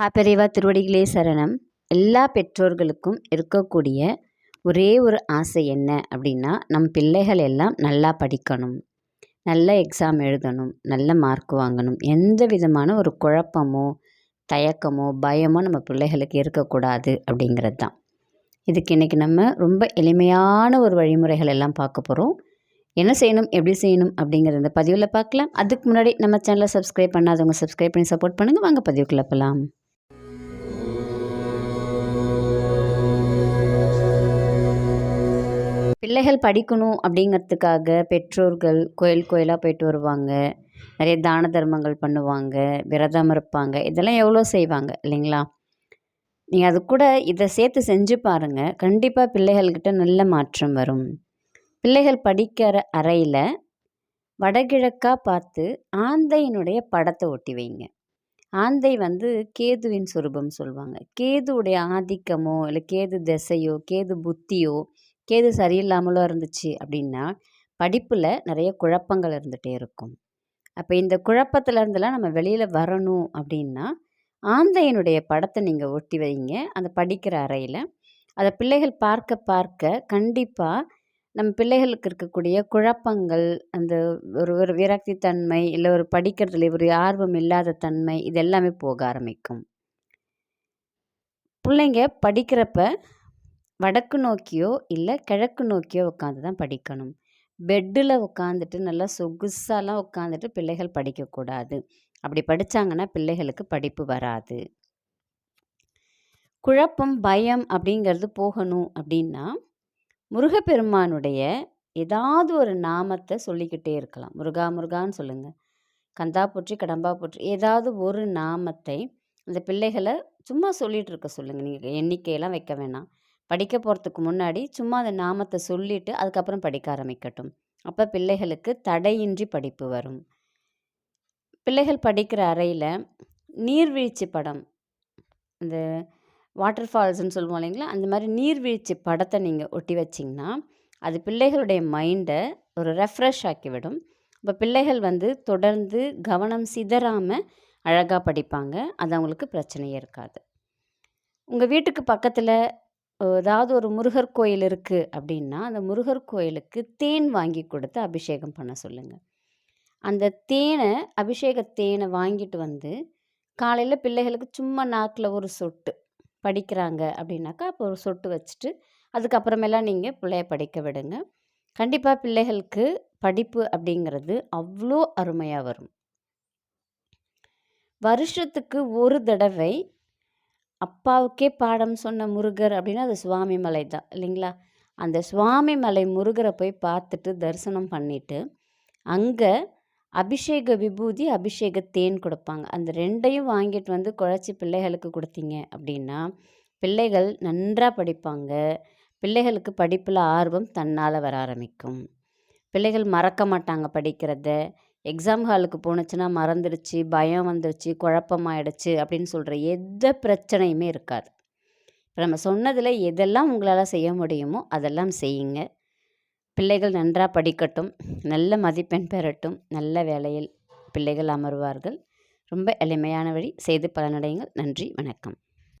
ஹாப்பரிவா திருவடிகளே சரணம். எல்லா பெற்றோர்களுக்கும் இருக்கக்கூடிய ஒரே ஒரு ஆசை என்ன அப்படின்னா நம் பிள்ளைகள் எல்லாம் நல்லா படிக்கணும். நல்ல எக்ஸாம் எழுதணும். நல்ல மார்க் வாங்கணும். எந்த விதமான ஒரு குழப்பமோ தயக்கமோ பயமோ நம்ம பிள்ளைகளுக்கு இருக்கக்கூடாது அப்படிங்கிறது தான். இதுக்கு இன்றைக்கி நம்ம ரொம்ப எளிமையான ஒரு வழிமுறைகள் எல்லாம் பார்க்க போகிறோம் என்ன செய்யணும்? எப்படி செய்யணும்? அப்படிங்கிறத பதிவில் பார்க்கலாம். அதுக்கு முன்னாடி நம்ம சேனலை சப்ஸ்கிரைப் பண்ணாதவங்க சப்ஸ்கிரைப் பண்ணி சப்போர்ட் பண்ணுங்கள் வாங்க பதிவுக்குள்ளே போகலாம் பிள்ளைகள் படிக்கணும் அப்படிங்கிறதுக்காக பெற்றோர்கள் கோயில் கோயிலாக போயிட்டு வருவாங்க. நிறைய தான தர்மங்கள் பண்ணுவாங்க விரதம் இருப்பாங்க. இதெல்லாம் எவ்வளோ செய்வாங்க இல்லைங்களா? நீங்கள் அது கூட இதை சேர்த்து செஞ்சு பாருங்கள் கண்டிப்பாக பிள்ளைகள்கிட்ட நல்ல மாற்றம் வரும். பிள்ளைகள் படிக்கிற அறையில் வடகிழக்காக பார்த்து ஆந்தையினுடைய படத்தை ஒட்டி வைங்க. ஆந்தை வந்து கேதுவின் சுரூபம் சொல்லுவாங்க கேதுவுடைய ஆதிக்கமோ இல்லை கேது திசையோ கேது புத்தியோ கேது சரியில்லாமலோ இருந்துச்சு அப்படின்னா படிப்பில் நிறைய குழப்பங்கள் இருந்துகிட்டே இருக்கும். அப்போ இந்த குழப்பத்துல இருந்தெல்லாம் நம்ம வெளியில் வரணும் அப்படின்னா ஆந்தையனுடைய படத்தை நீங்கள் ஒட்டி வைங்க. அந்த படிக்கிற அறையில். அதை பிள்ளைகள் பார்க்க பார்க்க கண்டிப்பாக நம்ம பிள்ளைகளுக்கு இருக்கக்கூடிய குழப்பங்கள் அந்த ஒரு ஒரு விரக்தி தன்மை இல்லை ஒரு படிக்கிறதுல ஒரு ஆர்வம் இல்லாத தன்மை இது எல்லாமே போக ஆரம்பிக்கும். பிள்ளைங்க படிக்கிறப்ப வடக்கு நோக்கியோ இல்லை கிழக்கு நோக்கியோ உட்காந்து தான் படிக்கணும். பெட்டில் உட்காந்துட்டு நல்லா சொகுசாலாம் உட்காந்துட்டு பிள்ளைகள் படிக்கக்கூடாது அப்படி படித்தாங்கன்னா பிள்ளைகளுக்கு படிப்பு வராது. குழப்பம் பயம் அப்படிங்கிறது போகணும் அப்படின்னா முருகப்பெருமானுடைய ஏதாவது ஒரு நாமத்தை சொல்லிக்கிட்டே இருக்கலாம். முருகா முருகான்னு சொல்லுங்கள் கந்தா போற்றி கடம்பா போற்றி ஏதாவது ஒரு நாமத்தை அந்த பிள்ளைகளை சும்மா சொல்லிகிட்டு இருக்க சொல்லுங்கள் நீங்கள் எண்ணிக்கையெல்லாம் வைக்க வேணாம். படிக்க போகிறதுக்கு முன்னாடி சும்மா அந்த நாமத்தை சொல்லிவிட்டு அதுக்கப்புறம் படிக்க ஆரம்பிக்கட்டும். அப்போ பிள்ளைகளுக்கு தடையின்றி படிப்பு வரும். பிள்ளைகள் படிக்கிற அறையில் நீர்வீழ்ச்சி படம் இந்த வாட்டர் ஃபால்ஸ்ன்னு சொல்லுவோம் இல்லைங்களா? அந்த மாதிரி நீர்வீழ்ச்சி படத்தை நீங்கள் ஒட்டி வச்சிங்கன்னா அது பிள்ளைகளுடைய மைண்டை ஒரு ரெஃப்ரெஷ் ஆக்கிவிடும். இப்போ பிள்ளைகள் வந்து தொடர்ந்து கவனம் சிதறாமல் அழகாக படிப்பாங்க. அது அவங்களுக்கு பிரச்சனையே இருக்காது. உங்கள் வீட்டுக்கு பக்கத்தில் ஏதாவது ஒரு முருகர் கோயில் இருக்குது அப்படின்னா அந்த முருகர் கோயிலுக்கு தேன் வாங்கி கொடுத்து அபிஷேகம் பண்ண சொல்லுங்கள் அந்த தேனை அபிஷேக தேனை வாங்கிட்டு வந்து காலையில் பிள்ளைகளுக்கு சும்மா நாக்கில் ஒரு சொட்டு படிக்கிறாங்க அப்படின்னாக்கா அப்போ ஒரு சொட்டு வச்சுட்டு அதுக்கப்புறமேலாம் நீங்கள் பிள்ளைய படிக்க விடுங்க. கண்டிப்பாக பிள்ளைகளுக்கு படிப்பு அப்படிங்கிறது அவ்வளோ அருமையாக வரும். வருஷத்துக்கு ஒரு தடவை அப்பாவுக்கே பாடம் சொன்ன முருகர் அப்படின்னா அது சுவாமி மலை தான் இல்லைங்களா? அந்த சுவாமி மலை முருகரை போய் பார்த்துட்டு தரிசனம் பண்ணிவிட்டு அங்கே அபிஷேக விபூதி அபிஷேக தேன் கொடுப்பாங்க. அந்த ரெண்டையும் வாங்கிட்டு வந்து குழச்சி பிள்ளைகளுக்கு கொடுத்தீங்க அப்படின்னா பிள்ளைகள் நன்றாக படிப்பாங்க. பிள்ளைகளுக்கு படிப்பில் ஆர்வம் தன்னால் வர ஆரம்பிக்கும். பிள்ளைகள் மறக்க மாட்டாங்க படிக்கிறத. எக்ஸாம் ஹாலுக்கு போணுச்சுன்னா மறந்துடுச்சு பயம் வந்துடுச்சு குழப்பமாயிடுச்சு அப்படின்னு சொல்கிற எந்த பிரச்சனையுமே இருக்காது. இப்போ நம்ம சொன்னதில் எதெல்லாம் உங்களால் செய்ய முடியுமோ அதெல்லாம் செய்யுங்க. பிள்ளைகள் நன்றாக படிக்கட்டும் நல்ல மதிப்பெண் பெறட்டும் நல்ல வேலையில் பிள்ளைகள் அமர்வார்கள். ரொம்ப எளிமையான வழி செய்து பலனடையுங்கள். நன்றி வணக்கம்.